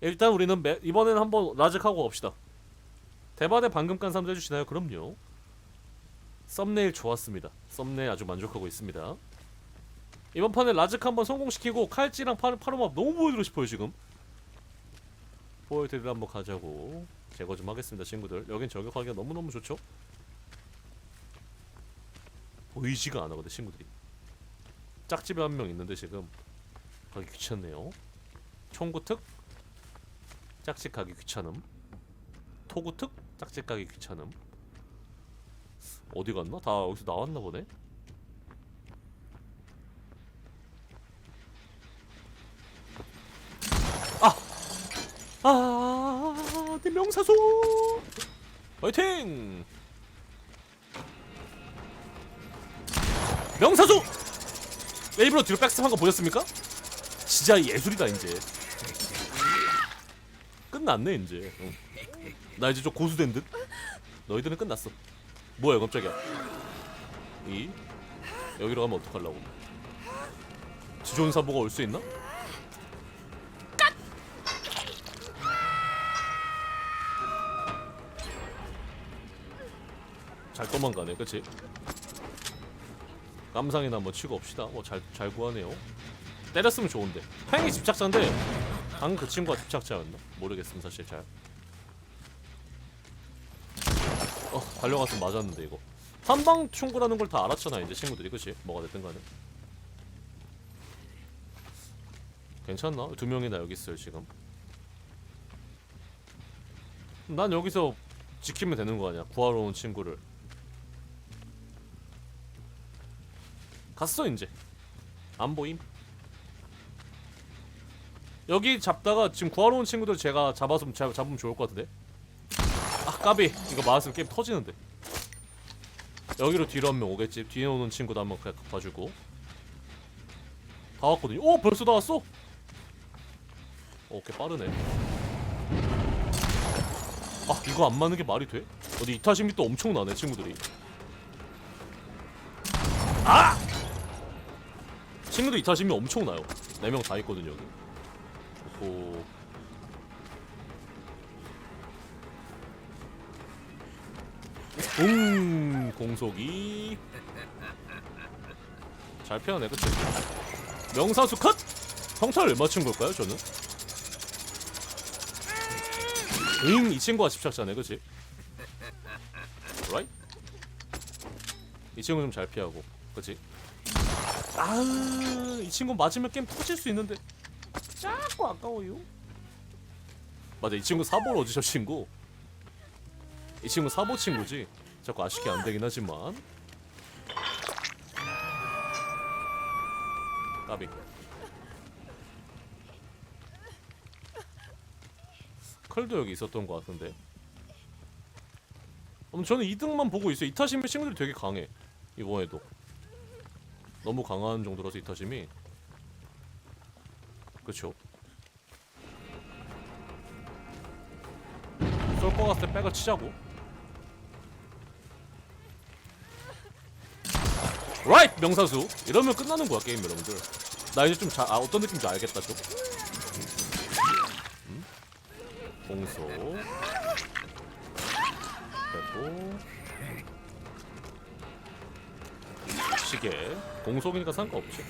일단 우리는 매, 이번에는 한번 라직하고 갑시다. 대바대 방금 깐 사람도 해주시나요? 그럼요. 썸네일 좋았습니다. 썸네일 아주 만족하고 있습니다. 이번 판에 라직 한번 성공시키고 칼찌랑 파, 파르마 너무 보여드리고 싶어요 지금. 보여드리러 한번 가자고 제거 좀 하겠습니다 친구들. 여긴 저격하기가 너무너무 좋죠? 보이지가 않아 근데 친구들이. 짝집에 한 명 있는데 지금 가기 귀찮네요. 총구특 짝집 가기 귀찮음. 토구특 짝집 가기 귀찮음. 어디 갔나? 다 여기서 나왔나 보네. 아! 아, 내 명사수! 화이팅! 명사수! 일부러 뒤로 백스한 거 보셨습니까? 진짜 예술이다 이제. 끝났네 이제. 응. 나 이제 좀 고수된 듯. 너희들은 끝났어. 뭐야 깜짝이야. 이 여기로 가면 어떡하려고? 지존 사보가 올 수 있나? 잘 도망가네, 그치? 깜상이나 한번 치고 옵시다. 뭐 잘 잘 구하네요. 때렸으면 좋은데. 하영이 집착자인데 방금 그 친구가 집착자였나? 모르겠음 사실 잘. 어 달려가서 맞았는데 이거. 한방 충고라는 걸 다 알았잖아 이제 친구들이 그치? 뭐가 됐든 간에. 괜찮나? 두 명이나 여기 있어요 지금. 난 여기서 지키면 되는 거 아니야? 구하러 온 친구를. 갔어 이제. 안 보임. 여기 잡다가 지금 구하러 온 친구들 제가 잡아서 잡, 잡으면 좋을 것 같은데. 아 까비 이거 맞았으면 게임 터지는데. 여기로 뒤로 한 명 오겠지. 뒤에 오는 친구도 한번 그냥 봐주고. 다 왔거든요. 오 벌써 다 왔어. 오케이 빠르네. 아 이거 안 맞는 게 말이 돼? 어디 이타심이 또 엄청나네 친구들이. 아! 친구들 이타심이 엄청나요. 네명다 있거든요 여기. 오. 음 공속이. 잘 피하네 그치 명사수 컷! 왜 맞춘 걸까요 저는? 응이 친구가 집착자네 그치? Right 이 친구 좀 잘 피하고 그치? 아이 친구 맞으면 게임 터질 수 있는데 자꾸 아까워요? 맞아 이 친구 사보로 저 친구. 이 친구 사보 친구지. 자꾸 아쉽게 안 되긴 하지만. 까비. 컬도 여기 있었던 것 같은데. 음, 저는 2등만 보고 있어요. 이타심의 친구들이 되게 강해 이번에도. 너무 강한 정도라서 이타심이. 그쵸 같을 때 백을 치자고. 라이트 명사수. 이러면 끝나는 거야 게임 여러분들. 나 이제 좀 자, 아, 어떤 느낌인지 알겠다 좀. 음? 공소. 그리고. 시계. 공속이니까 상관없지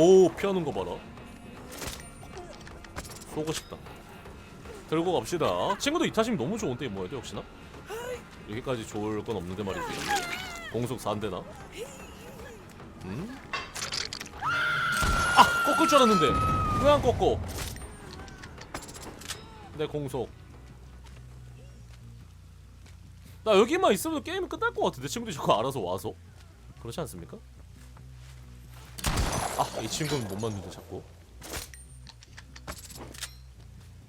오 피하는 거 봐라. 쏘고 싶다. 들고 갑시다. 친구도 이타심 너무 좋은데 뭐야 돼 역시나? 여기까지 좋을 건 없는데 말이지. 공속 4인데나? 음? 아! 꺾을 줄 알았는데. 왜 안 꺾어? 내 공속. 나 여기만 있으면 게임이 끝날 것 같은데 친구들이 저거 알아서 와서? 그렇지 않습니까? 아, 이 친구는 못 맞는데 자꾸.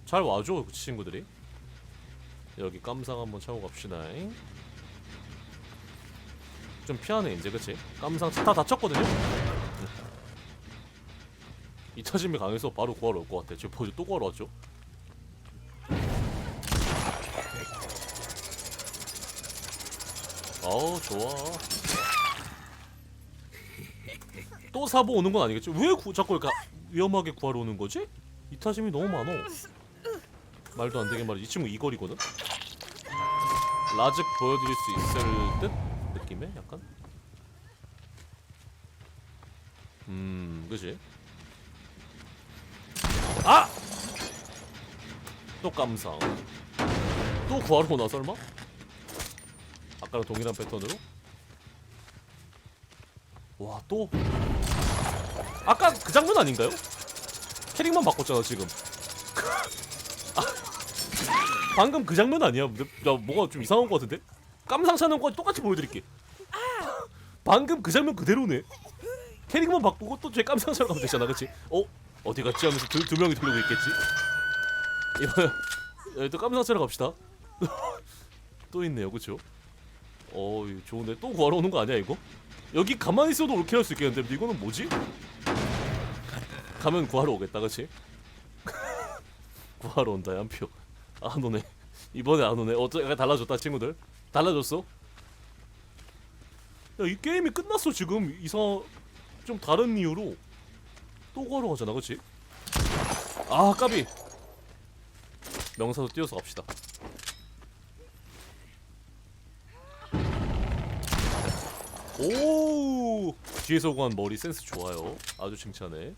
잘 와줘, 그 친구들이. 여기 깜상 한번 차고 갑시다. 좀 피하네 이제, 그치? 깜상 다 다쳤거든요. 응. 이 타짐이 강해서 바로 구하러 올 것 같아. 지금 보죠, 또 구하러 왔죠. 어우 좋아 또 사보 오는 건 아니겠지? 왜 구, 자꾸 이렇게 위험하게 구하러 오는 거지? 이타심이 너무 많어 말도 안 되게 말이지 이 친구 이거리거든? 라직 보여드릴 수 있을 듯? 느낌에 약간? 음 그지? 아! 또 깜상 또 구하러 오나 설마? 아까랑 동일한 패턴으로? 와 또 아까 그 장면 아닌가요? 캐릭만 바꿨잖아 지금 아, 방금 그 장면 아니야? 야 뭐가 좀 이상한 것 같은데? 깜상 차는 거 똑같이 보여드릴게 방금 그 장면 그대로네 캐릭만 바꾸고 또제 깜상 차러 가면 되잖아 그치? 어? 어디 갔지 하면서 두, 두 명이 들고 있겠지? 예, 또 깜상 차러 갑시다 또 있네요 그쵸? 어 좋은데 또 구하러 오는 거 아니야 이거? 여기 가만히 있어도 올킬 할 수 있겠는데 이거는 뭐지? 가면 구하러 오겠다 그치? 구하러 온다 한표. 안 오네. 이번에 안 오네. 어쩌 달라졌다 친구들. 달라졌어? 야 이 게임이 끝났어 지금. 이상 좀 다른 이유로 또 구하러 가잖아 그치? 아 까비. 명사도 띄워서 갑시다. 오! 뒤에서 구한 머리 센스 좋아요. 아주 칭찬해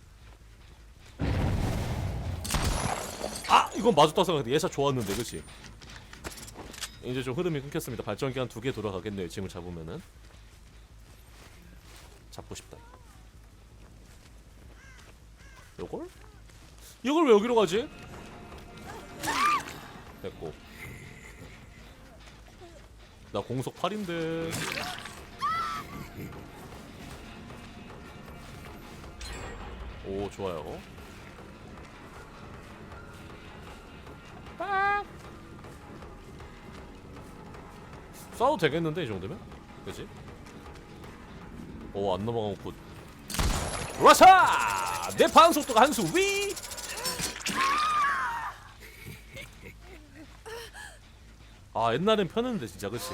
이건 맞았다 생각했는데 예샷 좋았는데 그치? 이제 좀 흐름이 끊겼습니다. 발전기 한 두 개 돌아가겠네요 지금을 잡으면은. 잡고 싶다. 요걸? 이걸 왜 여기로 가지? 됐고. 나 공속 8인데. 오 좋아요 싸워도 되겠는데 이 정도면? 그치? 오안 넘어가고 굿 라샤! 내 반속도가 한수 위! 아 옛날엔 편했는데 진짜 그치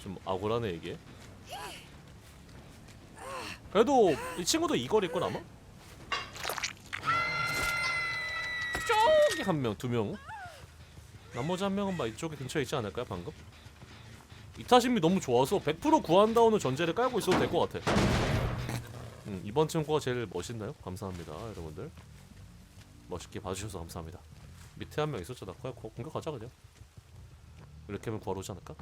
좀 억울하네 이게 그래도 이 친구도 입고 아마? 저기 한 명, 두 명. 나머지 한 명은 막 이쪽에 근처에 있지 않을까요 방금? 이타심이 너무 좋아서 100% 구한다오는 전제를 깔고 있어도 될 것 같아. 음, 이번 친구가 제일 멋있나요? 감사합니다 여러분들. 멋있게 봐주셔서 감사합니다. 밑에 한 명 있었잖아. 그냥 거- 공격하자 그냥. 이렇게 하면 구하러 오지 않을까?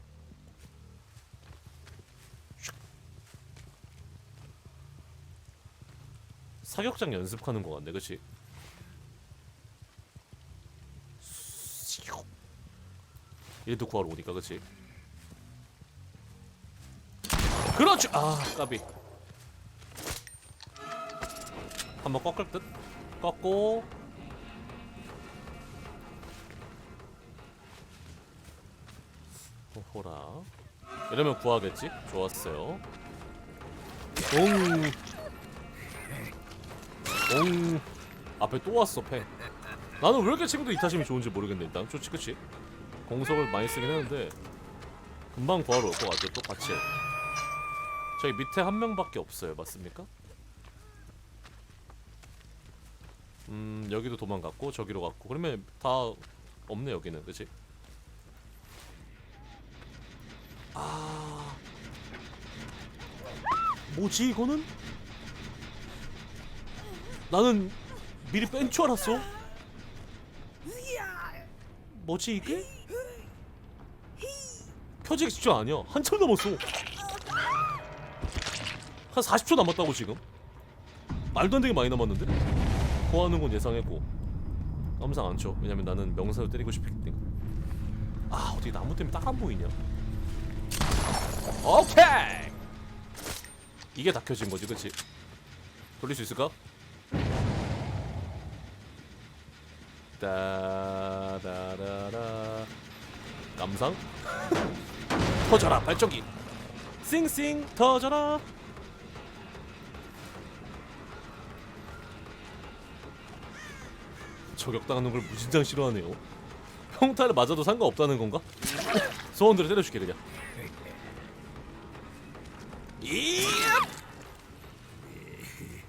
사격장 연습하는 거 같네, 그렇지? 얘도 구하러 오니까, 그렇지? 그렇죠. 아, 까비. 한번 꺾을 듯. 꺾고. 호라. 이러면 구하겠지? 좋았어요. 옹. 옹 앞에 또 왔어 패 나는 왜 이렇게 친구들 이타심이 좋은지 모르겠네 일단 좋지 그치 공석을 많이 쓰긴 했는데 금방 구하러 올 것 같아 똑같이 저희 밑에 한 명밖에 없어요 맞습니까? 음 여기도 도망갔고 저기로 갔고 그러면 다 없네 여기는 그치? 아 뭐지 이거는? 나는 미리 뺀 줄 알았어. 뭐지 이게? 켜지기 직전 아니야. 한참 남았어. 한 40초 남았다고 지금. 말도 안 되게 많이 남았는데? 구하는 건 예상했고 깜상 안 쳐. 왜냐면 나는 명사를 때리고 싶기 때문에. 아 어떻게 나무 때문에 딱 안 보이냐? 오케이. 이게 다 켜진 거지, 그렇지? 돌릴 수 있을까? 따다라라 감상 터져라 발전기. 싱싱 터져라. 저격당하는 걸 무진장 싫어하네요. 평타를 맞아도 상관없다는 건가? 소원대로 때려줄게 그냥. 이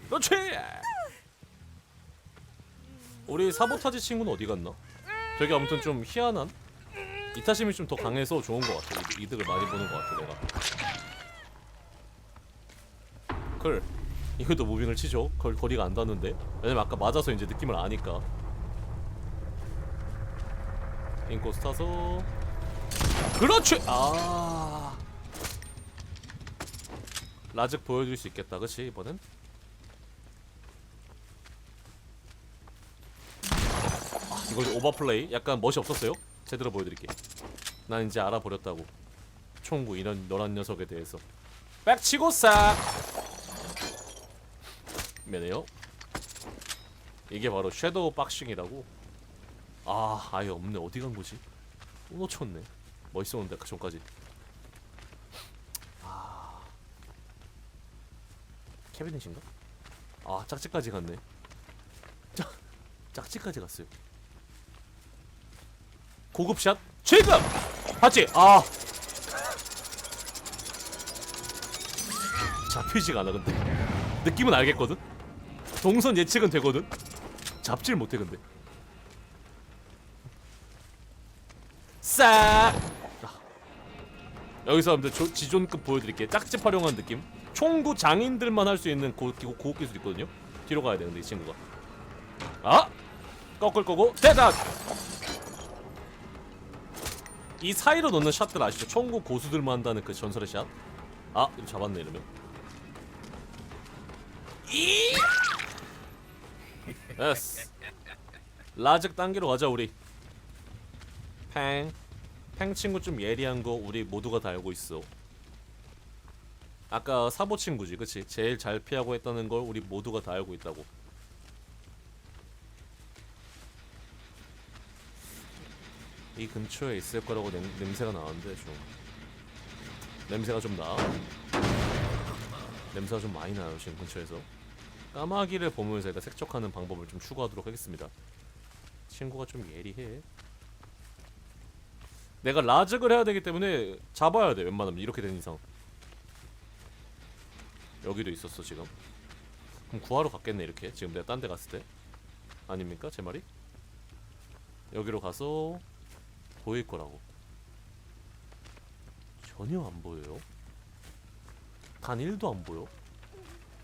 그렇지! 우리 사보타지 친구는 어디 갔나? 되게 아무튼 좀 희한한 이타심이 좀 더 강해서 좋은 것 같아. 이- 이득을 많이 보는 것 같아 내가. 컬 이것도 무빙을 치죠. 걸, 거리가 안 닿는데. 왜냐면 아까 맞아서 이제 느낌을 아니까. 인코스 타서. 그렇지! 아. 라직 보여줄 수 있겠다. 그치 이번엔? 아, 이거 좀 오버플레이? 약간 멋이 없었어요 제대로 보여드릴게. 난 이제 알아버렸다고. 총구 이런 너란 녀석에 대해서. 빽치고 싹 미안해요. 이게 바로 섀도우 박싱이라고? 아 아예 없네. 어디 간 거지? 또 놓쳤네. 멋있었는데 그 전까지. 아. 캐비넷인가? 아 짝지까지 갔네. 짝 짝지까지 갔어요 고급샷 지금 봤지? 아! 잡히지가 않아 근데? 느낌은 알겠거든? 동선 예측은 되거든? 잡질 못해 근데. 싹! 아. 여기서 여러분들 조- 지존급 보여드릴게요. 짝집 활용한 느낌. 총구 장인들만 할 수 있는 고, 고, 고급 기술 있거든요. 뒤로 가야 되는데 이 친구가. 아! 꺾을 거고 대단 이 사이로 넣는 샷들 아시죠? 총구 고수들만 한다는 그 전설의 샷. 아, 이거 잡았네 이러면. 이. 예스. 라직 단계로 가자 우리. 팽. 팽 친구 좀 예리한 거 우리 모두가 다 알고 있어. 아까 사보 친구지, 그치? 제일 잘 피하고 했다는 걸 우리 모두가 다 알고 있다고. 이 근처에 있을 거라고 냄, 냄새가 나는데 좀 냄새가 좀 나. 냄새가 좀 많이 나요 지금 근처에서. 까마귀를 보면서 일단 색적하는 방법을 좀 추구하도록 하겠습니다. 친구가 좀 예리해. 내가 라직을 해야 되기 때문에 잡아야 돼 웬만하면 이렇게 된 이상. 여기도 있었어 지금. 그럼 구하러 갔겠네 이렇게 지금 내가 딴 데 갔을 때. 아닙니까 제 말이? 여기로 가서 보일 거라고. 전혀 안 보여요. 단 1도 안 보여.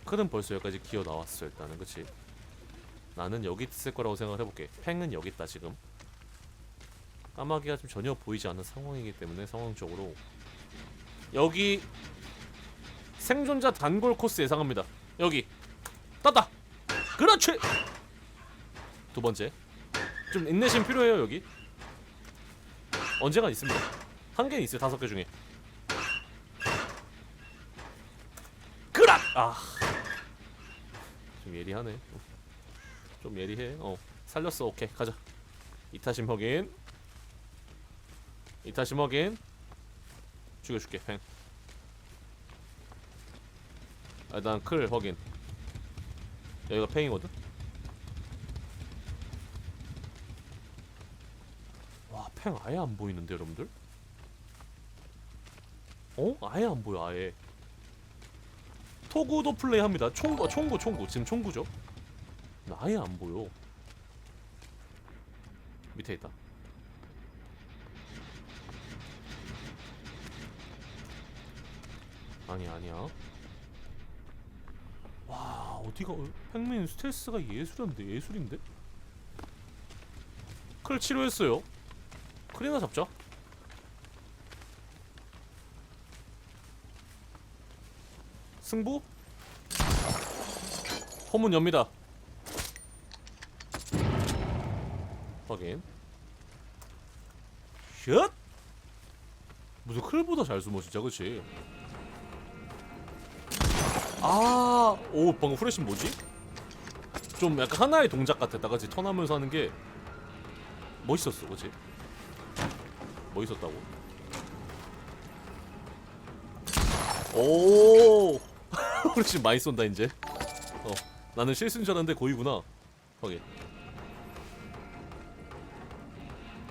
크는 벌써 여기까지 기어 나왔어 일단은 그치? 나는 여기 있을 거라고 생각을 해볼게. 팽은 여기 있다 지금. 까마귀가 좀 전혀 보이지 않는 상황이기 때문에 상황적으로 여기 생존자 단골 코스 예상합니다. 여기 떴다. 그렇지. 두 번째 좀 인내심 필요해요 여기. 언제가 있습니다. 한 개는 있어요 다섯 개 중에. 그락 아. 좀 예리하네. 좀 예리해. 어 살렸어. 오케이 가자. 이타심 확인. 이타심 확인. 죽여줄게 팽. 아, 난클 확인. 여기가 팽이거든. 와, 팽 아예 안 보이는데 여러분들? 어? 아예 안 보여 아예. 토구도 플레이합니다. 총구, 총구, 총구. 지금 총구죠? 나 아예 안 보여. 밑에 있다. 아니 아니야. 와 어디가 어, 팽민 스텔스가 예술인데 예술인데? 클 치료했어요. 클이나 잡자. 승부? 호문 엽니다. 확인. 슛! 무슨 클보다 잘 숨어 진짜 그치? 아, 오 방금 후레쉬 뭐지? 좀 약간 하나의 동작 같았다 그치? 턴하면서 하는 게 멋있었어 그치? 멋있었다고? 오! 후레쉬 많이 쏜다 이제. 어 나는 실수인 줄 알았는데 고의구나. 확인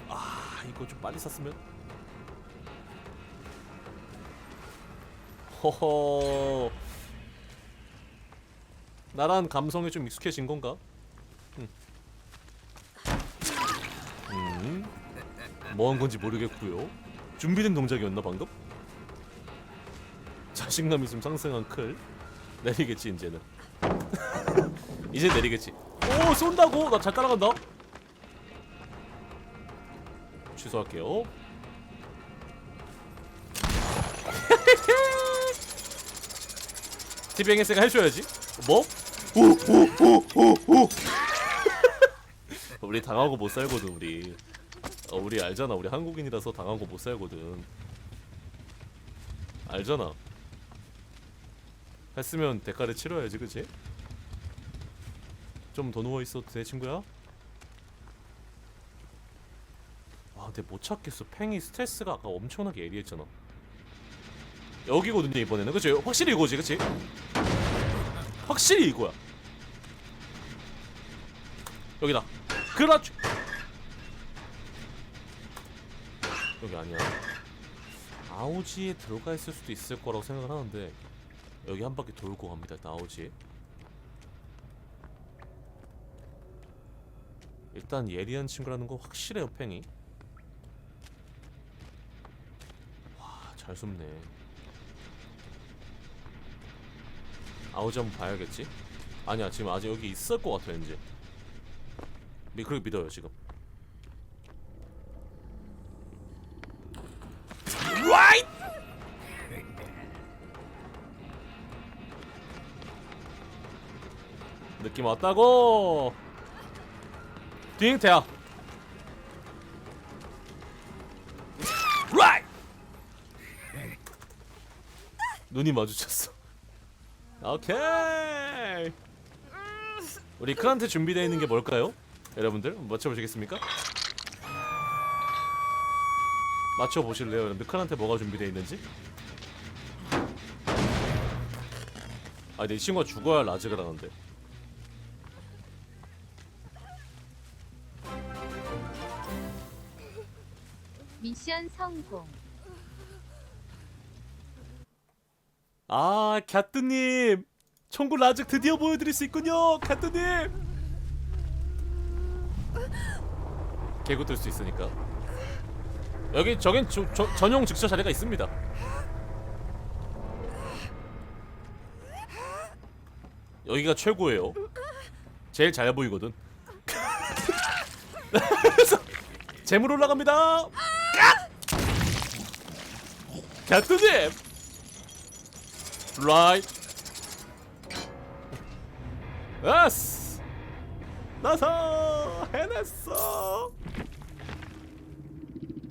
아 이거 좀 빨리 샀으면? 허허. 나란 감성에 좀 익숙해진 건가? 뭐한 건지 모르겠고요. 준비된 동작이었나 방금? 자신감 있음 상승한 클 내리겠지 이제는. 이제 내리겠지. 오 쏜다고? 나 잘 따라간다. 취소할게요. TBNS가 해줘야지. 뭐? 오오오오오. 우리 당하고 못 살거든 우리. 어, 우리 알잖아. 우리 한국인이라서 당하고 못 살거든. 알잖아. 했으면 대가를 치러야지, 그치? 좀 더 누워 있어도 돼, 친구야? 와, 근데 못 찾겠어. 팽이 스트레스가 아까 엄청나게 예리했잖아. 여기거든요, 이번에는. 그치? 확실히 이거지, 그치? 확실히 이거야. 여기다. 그렇지. 여기 아니야. 아우지에 들어가 있을 수도 있을 거라고 생각을 하는데 여기 한 바퀴 돌고 갑니다. 일단 아우지에. 일단 예리한 친구라는 거 확실해요, 팽이. 와, 잘 숨네. 아우지 한번 봐야겠지? 아니야, 지금 아직 여기 있을 것 같아, 왠지. 미 그렇게 믿어요, 지금. 느낌 왔다고. 딩태야. 눈이 마주쳤어. 오케이. 우리 크한테 준비되어 있는 게 뭘까요? 여러분들 맞춰보시겠습니까? 맞춰보실래요? 여러분들 크한테 뭐가 준비되어 있는지? 아, 내 친구가 죽어야 라즈가 나는데. 미션 성공. 아, 갸뜨님! 청구 라즈 드디어 보여드릴 수 있군요! 갸뜨님! 개구 뜰 수 있으니까. 여기, 저긴 저, 저, 전용 직처 자리가 있습니다. 여기가 최고예요. 제일 잘 보이거든. 재물 올라갑니다. 갸뜨님! right. 예스. 나서 해냈어.